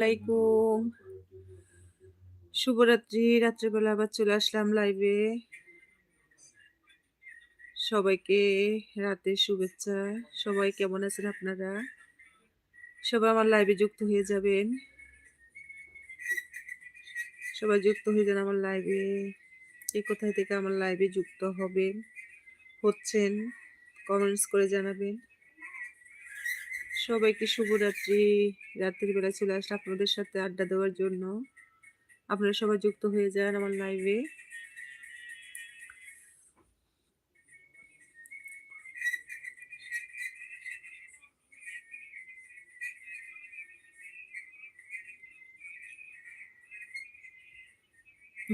আলাইকুম। শুভরাত্রি, রাত্রেবেলা আবার চলে আসলাম লাইভে সবাইকে রাতে শুভেচ্ছা। সবাই কেমন আছেন আপনারা? সবাই আমার লাইভে যুক্ত হয়ে যাবেন। সবাই যুক্ত হয়ে যান আমার লাইভে এই কোথায় থেকে আমার লাইভে যুক্ত হবেন, হচ্ছেন কমেন্টস করে জানাবেন। সবাইকে শুভরাত্রি। রাত্রির বেলা চলে আসলে আপনাদের সাথে আড্ডা দেওয়ার জন্য। আপনারা সবাই যুক্ত হয়ে যান আমার লাইভে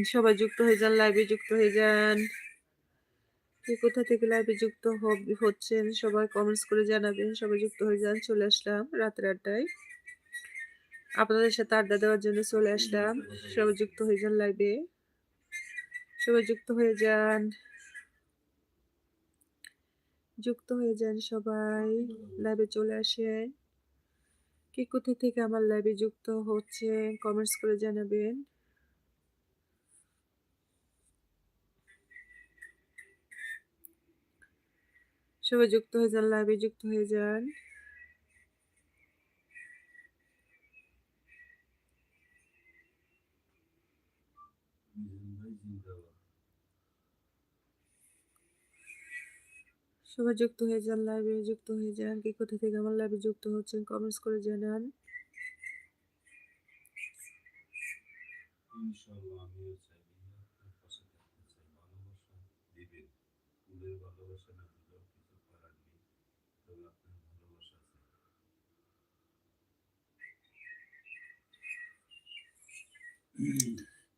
সবাই যুক্ত হয়ে যান লাইভে যুক্ত হয়ে যান। কে কোথা থেকে লাইভে যুক্ত হচ্ছেন সবাই কমেন্টস করে জানাবেন। সবাই যুক্ত হয়ে যান, চলে আসলাম রাতের আড্ডায়। আপনাদের সাথে আড্ডা দেওয়ার জন্য চলে আসলাম। সবাই যুক্ত হয়ে যান লাইভে সবাই যুক্ত হয়ে যান। যুক্ত হয়ে যান সবাই। লাইভে চলে আসেন। কে কোথা থেকে আমার লাইভে যুক্ত হচ্ছে কমেন্টস করে জানাবেন। সবাই যুক্ত হয়ে যান লাইভে যুক্ত হয়ে যান। সবাই যুক্ত হয়ে যান লাইভে যুক্ত হয়ে যান। কি কোথা থেকে আমার লাইভে যুক্ত হচ্ছেন কমেন্টস করে জানান। ইনশাআল্লাহ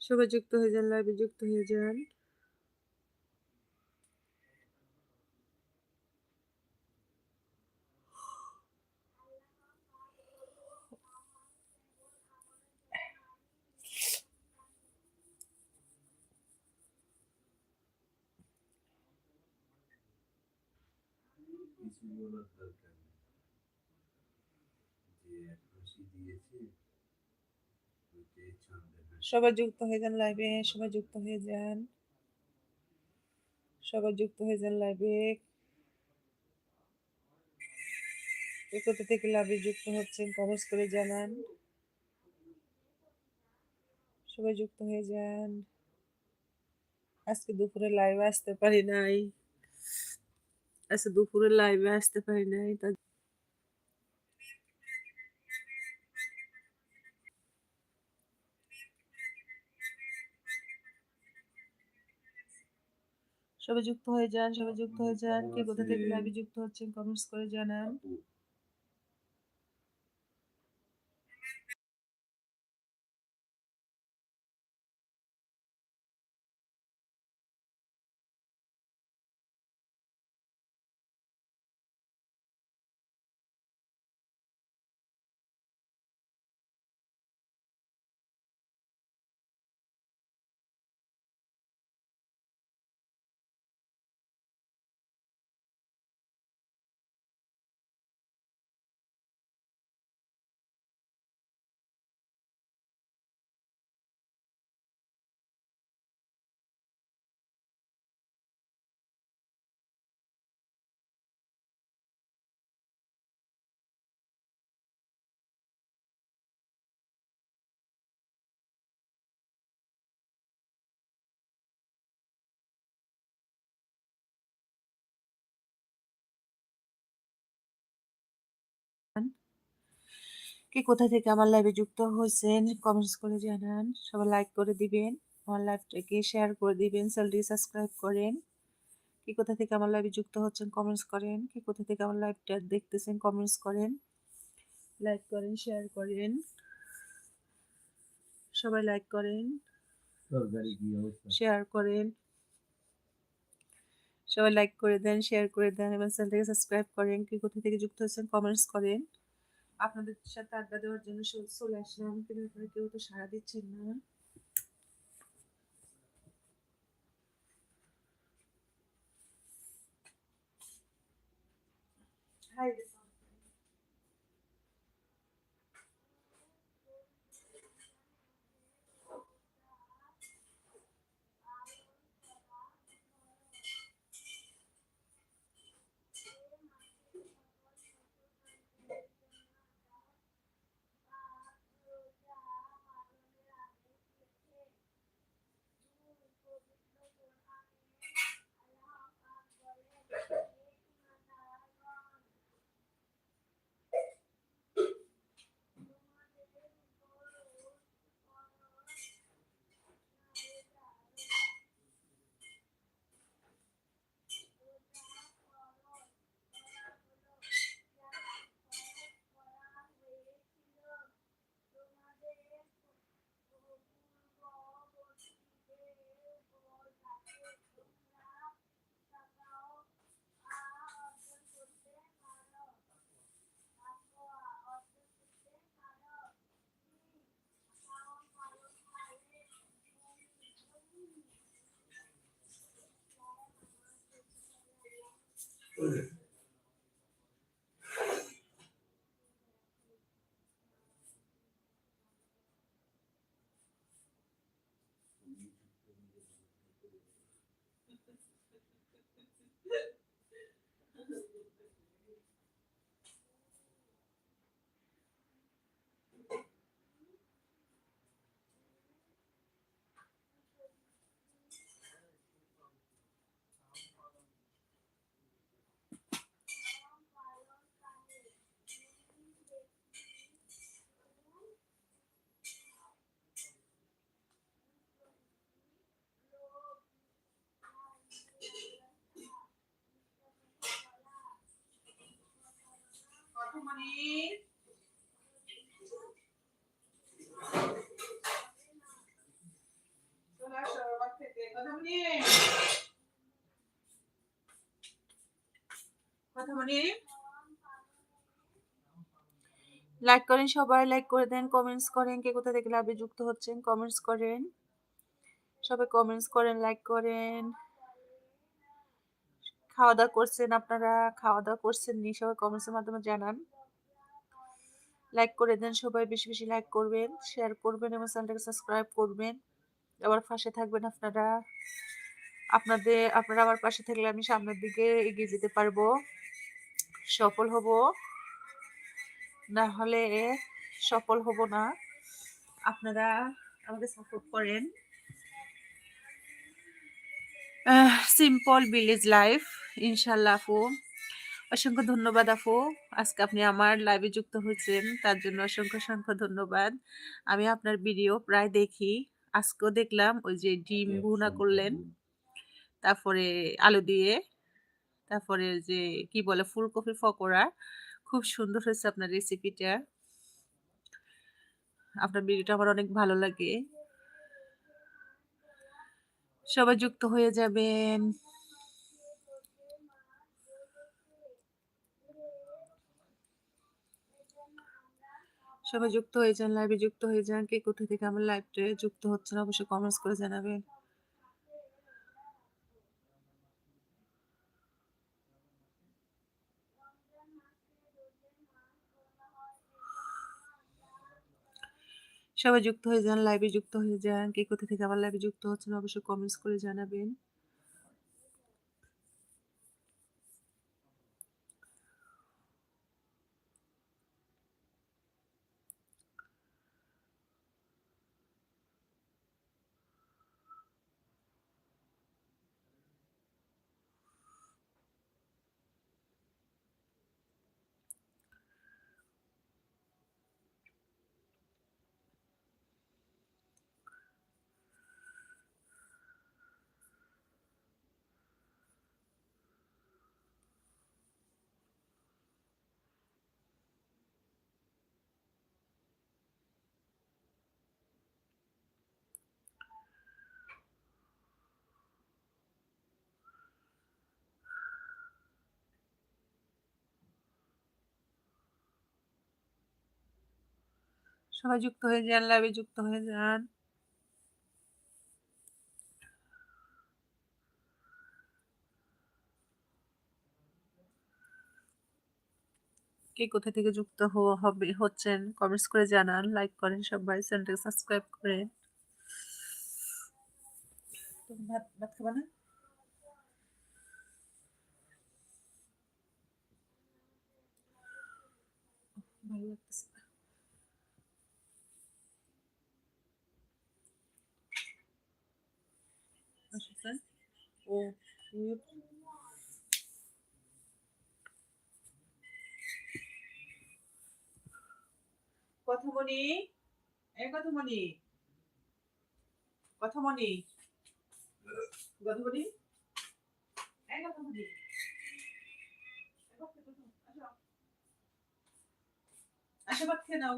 সবাই যুক্ত হয়ে যান লাইভে যুক্ত হয়ে যান। কিছু বলার দরকার নেই যে হাসি দিয়েছে সবাই যুক্ত হয়ে যান লাইভে সবাই যুক্ত হয়ে যান। সবাই যুক্ত হয়ে যান লাইভে কোথা থেকে লাভে যুক্ত হচ্ছেন কমেন্টস করে জানান। সবাই যুক্ত হয়ে যান। আজকে দুপুরে লাইভে আসতে পারি নাই। আজকে দুপুরে লাইভে আসতে পারি নাই, তার সবাই যুক্ত হয়ে যান সবাই যুক্ত হয়ে যান কে কোথা থেকে লাইভে যুক্ত হচ্ছেন কমেন্টস করে জানান। কে কোথা থেকে আমার লাইভে যুক্ত হয়েছেন কমেন্টস করে জানান। সবাই লাইক করে দিবেন আমার লাইভটাকে শেয়ার করে দিবেন চ্যানেলটি সাবস্ক্রাইব করেন। কে কোথা থেকে আমার লাইভে যুক্ত হচ্ছেন কমেন্টস করেন। কে কোথা থেকে আমার লাইভটা দেখতেছেন কমেন্টস করেন। লাইক করেন শেয়ার করেন। সবাই লাইক করেন শেয়ার করেন। সবাই লাইক করে দেন শেয়ার করে দেন এবং চ্যানেলটাকে সাবস্ক্রাইব করেন। কি কোথা থেকে যুক্ত হচ্ছেন কমেন্টস করেন। আপনাদের সাথে আড্ডা দেওয়ার জন্য চলে আসলাম। কিন্তু কেউ তো সাড়া দিচ্ছেন না। কথামণি চলে লাইক করেন সবাই লাইক করে দেন কমেন্টস করেন, কে কোথা থেকে লাভে যুক্ত হচ্ছেন কমেন্টস করেন। সবাই কমেন্টস করেন লাইক করেন। খাওয়া দাওয়া করছেন আপনারা খাওয়া দাওয়া করছেন নি, সবাই কমেন্টসের মাধ্যমে জানান। লাইক করে দেন, সবাই বেশি বেশি লাইক করবেন শেয়ার করবেন এবং চ্যানেলটাকে সাবস্ক্রাইব করবেন। আবার পাশে থাকবেন আপনারা। আপনাদের, আপনারা আমার পাশে থাকলে আমি সামনের দিকে এগিয়ে যেতে পারব। সফল হব। না হলে সফল হব না। আপনারা আমাকে সাপোর্ট করেন। সিম্পল ভিলেজ লাইফ ইনশাল্লাহ আপু। অসংখ্য ধন্যবাদ আপু। আজকে আপনি আমার লাইভে যুক্ত হয়েছেন তার জন্য অসংখ্য অসংখ্য ধন্যবাদ। আমি আপনার ভিডিও প্রায় দেখি আজকেও দেখলাম ওই যে ডিম ভুনা করলেন তারপরে আলু দিয়ে তারপরে যে কি বলে ফুলকপির পকোড়া খুব সুন্দর হয়েছে আপনার রেসিপিটা আপনার ভিডিওটা আমার অনেক ভালো লাগে। সবাই যুক্ত হয়ে যাবেন। সবাই যুক্ত হয়ে যান লাইভে যুক্ত হয়ে যান, কে কোথা থেকে আমার লাইভে যুক্ত হচ্ছেন অবশ্যই কমেন্টস করে জানাবেন। সবাই যুক্ত হয়ে যান লাইভে যুক্ত হয়ে যান, কে কোথা থেকে আমার লাইভে যুক্ত হচ্ছেন অবশ্যই কমেন্টস করে জানাবেন। সবাই যুক্ত হয়ে যান লাইভে যুক্ত হয়ে যান। কে কোথা থেকে যুক্ত হবে, হচ্ছেন কমেন্টস করে জানান লাইক করেন সবাই চ্যানেলটাকে সাবস্ক্রাইব করেন। ভাত ভাত খাবা না? ভালো লাগতেছে। ও কথামণি এ কথামণি কথামণি কথামণি এ কথামণি আসো ভাত খেয়ে নাও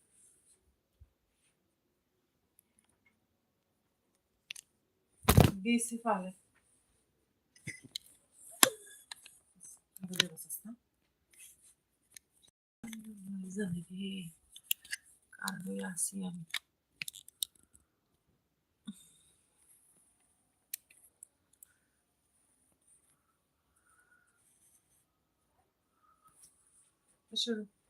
disse, vale. Carboiacem. Deixa eu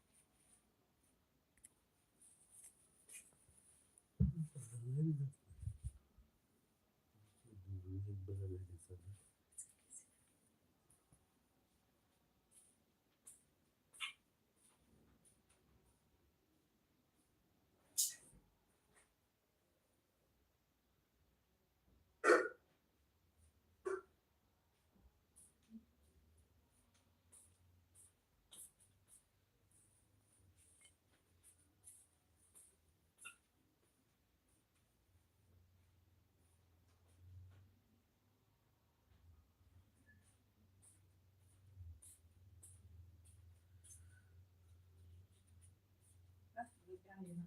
কার হয়ে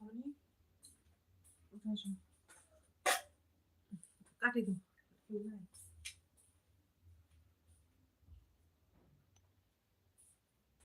শুরু কাটি দাও